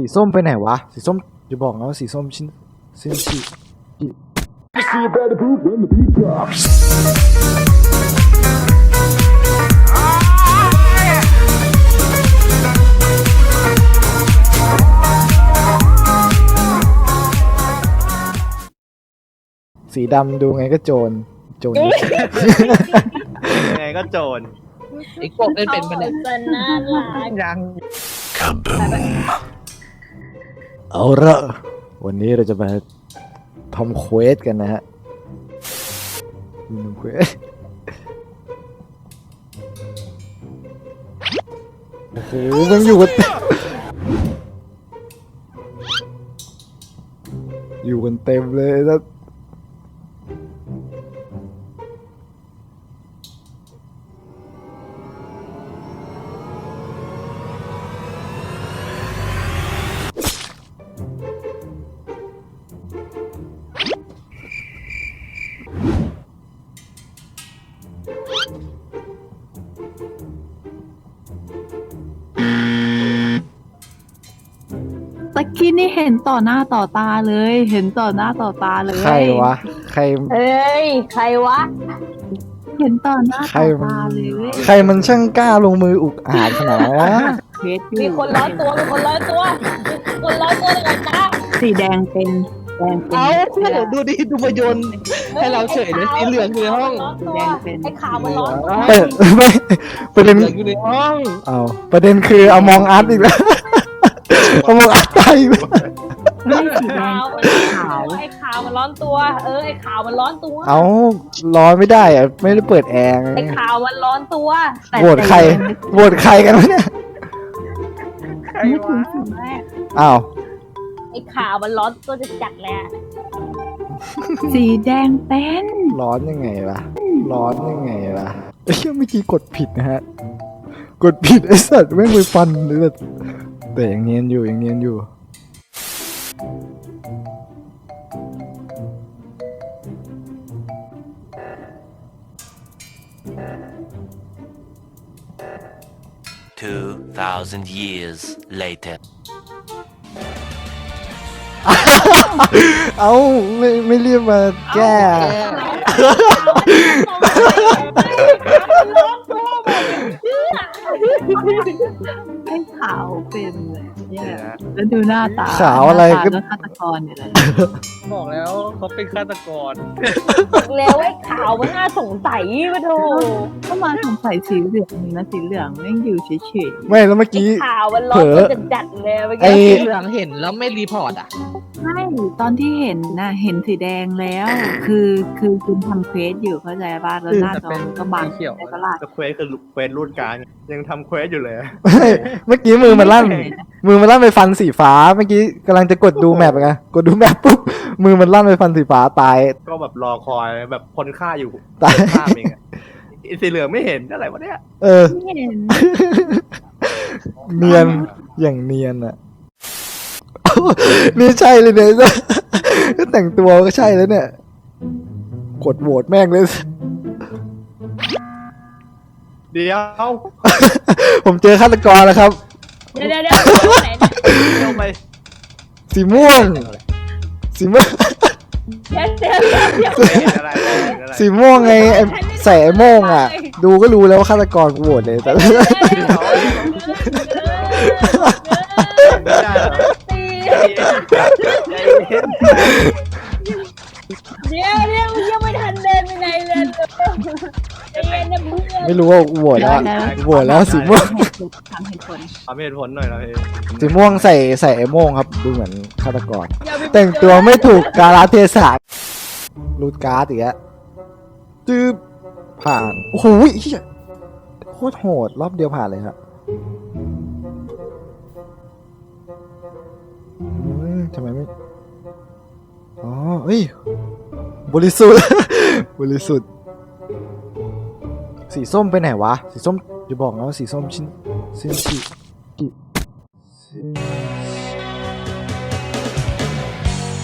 สีส้มไปไหนวะ สีส้มจะบอกนะว่าสีส้มชิ้นชิ้นชี See a better poop when the beat drops. สีดำดูไงก็โจร โจร ยังไงก็โจรไอ้กบเล่นเป็นปะเนี่ยจะน่ารัก ยัง เอาละวันนี้เราจะมาทำเควสกันนะฮะทำเควสโอ้โหมันอยู่กันอยู่กันเต็มเลยแล้ว ตะกี้นี่เห็นต่อหน้าต่อตาเลย เห็นต่อหน้าต่อตาเลยใครวะ ใคร เอ้ย ใครวะ เห็นต่อหน้าใครต่อมันตาเลยเว้ยใครมันช่างกล้าลงมืออุกอาจขนาดนั้นวะเควสอยู่มีคนร้อยตัวมีคนร้อยตัวมีคนร้อยตัวเลยจ้าสีแดงเป็นแดงเป็น เอ้าดูดิดูมาโยน ให้เราเฉยเลยสีเหลืองอยู่ในห้อง แดงเป็น ไอ้ขาวมันร้อนตัวเออไม่ประเด็นเหลืองอยู่ในห้อง เอาประเด็นคือเอามองอาร์ตอีกแล้ว เอามองอาร์ตตายอีกแล้วไม่สีแดขางวมันขาวไอ้ขาวมันร้อนตัว เออไอ้ขาวมันร้อนตัว เอาร้อนไม่ได้อะไม่ได้เปิดแอร์ไงไอ้ขาวมันร้อนตัวแต่โหวตใครโหวตใครกันวะเนี่ยไม่ถึงสีแรกอ้าวไอ้ขาวมันร้อนตัวจะจัดเลยอะสีแดงเป็นร้อนยังไงล่ะ ร้อนยังไงล่ะเอ้ยเมื่อกี้กดผิดนะฮะ กดผิดไอ้สัตว์แม่งไปฟันเลยแต่ แต่ยังเนียนอยู่ยังเนียนอยู่2,000 years later. เอ้าไม่ไม่รีบมาแก้ ร้อนตัวแบบเชื่อให้ขาวเป็นเลยเนี่ยแล้วดูหน้าตาขาวอะไรหน้ก็ตาฆาตกรอยู่เลยบอกแล้วเขาเป็นฆาตกรแล้วไอ้ขาวมันน่าสงสัยปะโถก็มาสงสัยสีเหลืองนี่นะสีเหลืองแม่งอยู่เฉยไม่แล้วเมื่อไอ้กี้ ขาวมันร้อนตัวจะจัดเลยเมื่อไอ้ กี้ สีเหลืองเห็นแล้วไม่รีพอร์ตอะๆ ใช่ ตอนที่เห็นนะเห็นสีแดงแล้วคือคือคุณทำเควสอยู่เข้าใจป่ะแล้วหน้าจอมันก็บังเขียวได้ปะล่ะแต่เควสคือเควสรุ่นกลางยังทำเควสอยู่เลยไม่เมื่อกี้มือมันลั่น มือมันลั่นไปฟันสีฟ้า เมื่อกี้กำลังจะกดดูแมปไงกดดูแมปปุ๊บมือมันลั่นไปฟันสีฟ้าตาย ก็แบบรอคอยแบบคนฆ่าอยู่ตาย ฆ่าเองอะไอ้สีเหลืองไม่เห็นอะไรวะเนี่ย เออ ไม่เห็น เนียนอย่างเนียนอะ นี่ใช่เลยเนี่ยแต่งตัวก็ใช่แล้วเนี่ย กดโหวตแม่งเลย เดี๋ยว ผมเจอฆาตกรแล้วครับ เดี๋ยวเดี๋ยวเดี๋ยวไหนเนี่ยเดี๋ยวไปสีม่วง สีม่วง เดี๋ยวเดี๋ยวเดี๋ยวเดี๋ยวเห็นอะไรเห็นอะไรสีม่วงไงไอ้ใส่ไอ้โม่งอะ ดูก็รู้แล้วว่าฆาตกรกูโหวตเลยแต่ไม่ เย็นเดี๋ยวเดี๋ยวยังไม่ทันเดินไปไหนเลยใจเย็นนะเพื่อนไม่รู้ว่ากูโหวตแล้วกูโหวตแล้วสีม่วงทำเหตุผลเอาเหตุผลหน่อยนะเองสีม่วงใส่ใส่ไอ้โม่งครับ ดูเหมือนฆาตกรแต่งตัวไม่ถูกกาลเทศะรูดการ์ดอีกแล้วจืบผ่านโอ้โหเฮียโคตรโหดรอบเดียวผ่านเลยครับอืมทำไมไม่ อ๋อเฮ้ย บริสุทธิ์ บริสุทธิ์ สีส้มไปไหนวะ สีส้มจะบอกนะว่าสีส้มชิ้นชิ้นชีกิชิ้น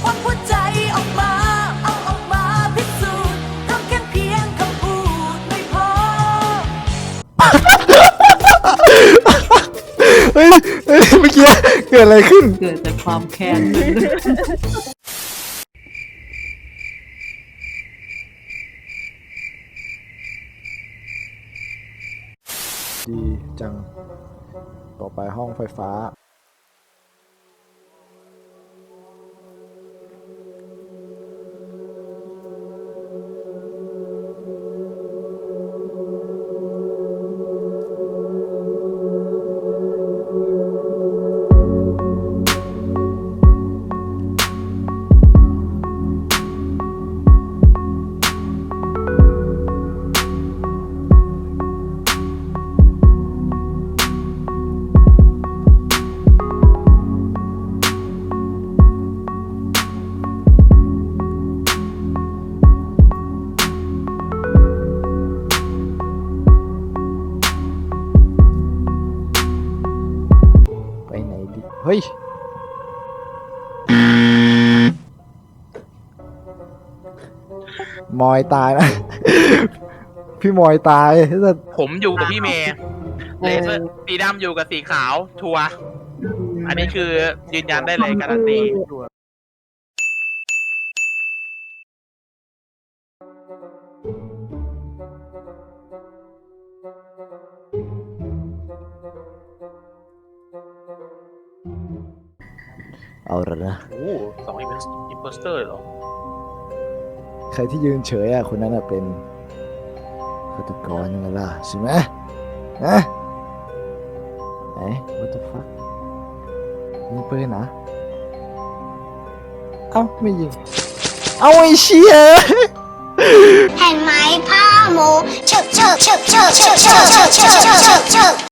ควักหัวใจออกมาเอาออกมาพิสูจน์ทำแค่เพียงคำพูดไม่พอ เฮ้ยเฮ้ยเมื่อกี้เกิดอะไรขึ้น เกิดจากความแค้น ดีจัง ต่อไปห้องไฟฟ้า เฮ้ย มอยตายนะ พี่มอยตายแต่ผมอยู่กับพี่เมย์เลเซอร์สีดำอยู่กับสีขาว ชัวร์อันนี้คือยืนยันได้เลยการันตี เอาละนะ โอ้สองอิมโพสเตอร์เหรอ ใครที่ยืนเฉยอะคนนั้นอะเป็นฆาตกรยังไงล่ะใช่ไหมนะไหน what the fuck มีปืนนะเอ้าไม่ยิง เอาไอ้เชี่ยเห็นไหมพ่อหมูฉึกฉึกฉึกฉึกฉึกฉึกฉึกฉึกฉึก